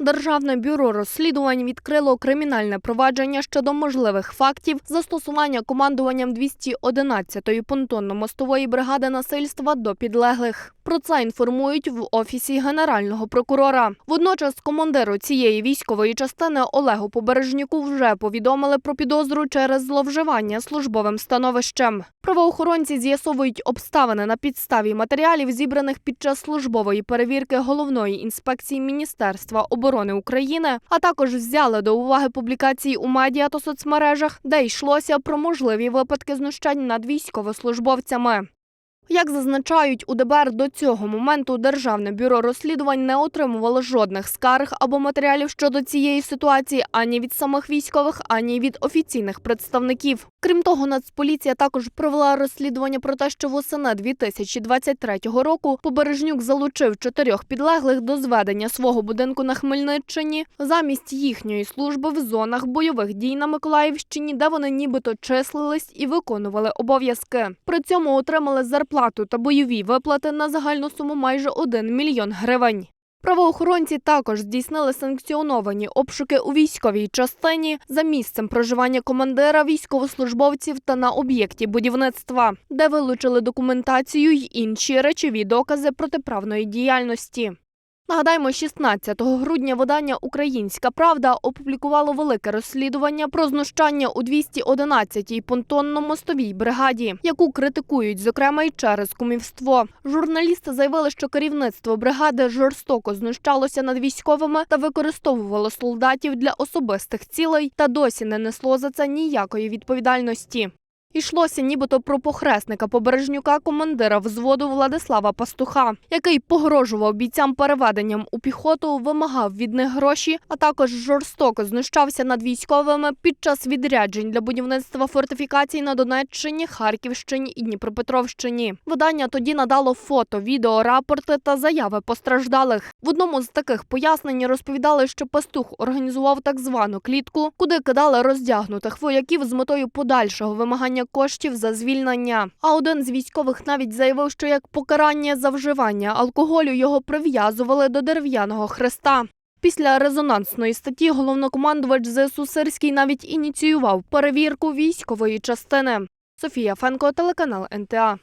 Державне бюро розслідувань відкрило кримінальне провадження щодо можливих фактів застосування командуванням 211-ї понтонно-мостової бригади насильства до підлеглих. Про це інформують в офісі генерального прокурора. Водночас командиру цієї військової частини Олегу Побережнюку вже повідомили про підозру через зловживання службовим становищем. Правоохоронці з'ясовують обставини на підставі матеріалів, зібраних під час службової перевірки головної інспекції Міністерства оборони України, а також взяли до уваги публікації у медіа та соцмережах, де йшлося про можливі випадки знущань над військовослужбовцями. Як зазначають у ДБР, до цього моменту Державне бюро розслідувань не отримувало жодних скарг або матеріалів щодо цієї ситуації ані від самих військових, ані від офіційних представників. Крім того, Нацполіція також провела розслідування про те, що восени 2023 року Побережнюк залучив чотирьох підлеглих до зведення свого будинку на Хмельниччині замість їхньої служби в зонах бойових дій на Миколаївщині, де вони нібито числились і виконували обов'язки. При цьому отримали зарплату та бойові виплати на загальну суму майже 1 мільйон гривень. Правоохоронці також здійснили санкціоновані обшуки у військовій частині за місцем проживання командира військовослужбовців та на об'єкті будівництва, де вилучили документацію й інші речові докази протиправної діяльності. Нагадаємо, 16 грудня видання Українська Правда опублікувало велике розслідування про знущання у 211-й понтонно-мостовій бригаді, яку критикують, зокрема, й через кумівство. Журналісти заявили, що керівництво бригади жорстоко знущалося над військовими та використовувало солдатів для особистих цілей, та досі не несло за це ніякої відповідальності. Йшлося нібито про похресника Побережнюка, командира взводу Владислава Пастуха, який погрожував бійцям переведенням у піхоту, вимагав від них гроші, а також жорстоко знущався над військовими під час відряджень для будівництва фортифікацій на Донеччині, Харківщині і Дніпропетровщині. Видання тоді надало фото, відео, рапорти та заяви постраждалих. В одному з таких пояснень розповідали, що пастух організував так звану клітку, куди кидали роздягнутих вояків з метою подальшого вимагання коштів за звільнення. А один з військових навіть заявив, що як покарання за вживання алкоголю його прив'язували до дерев'яного хреста. Після резонансної статті головнокомандувач ЗСУ Сирський навіть ініціював перевірку військової частини. Софія Фенко, телеканал НТА.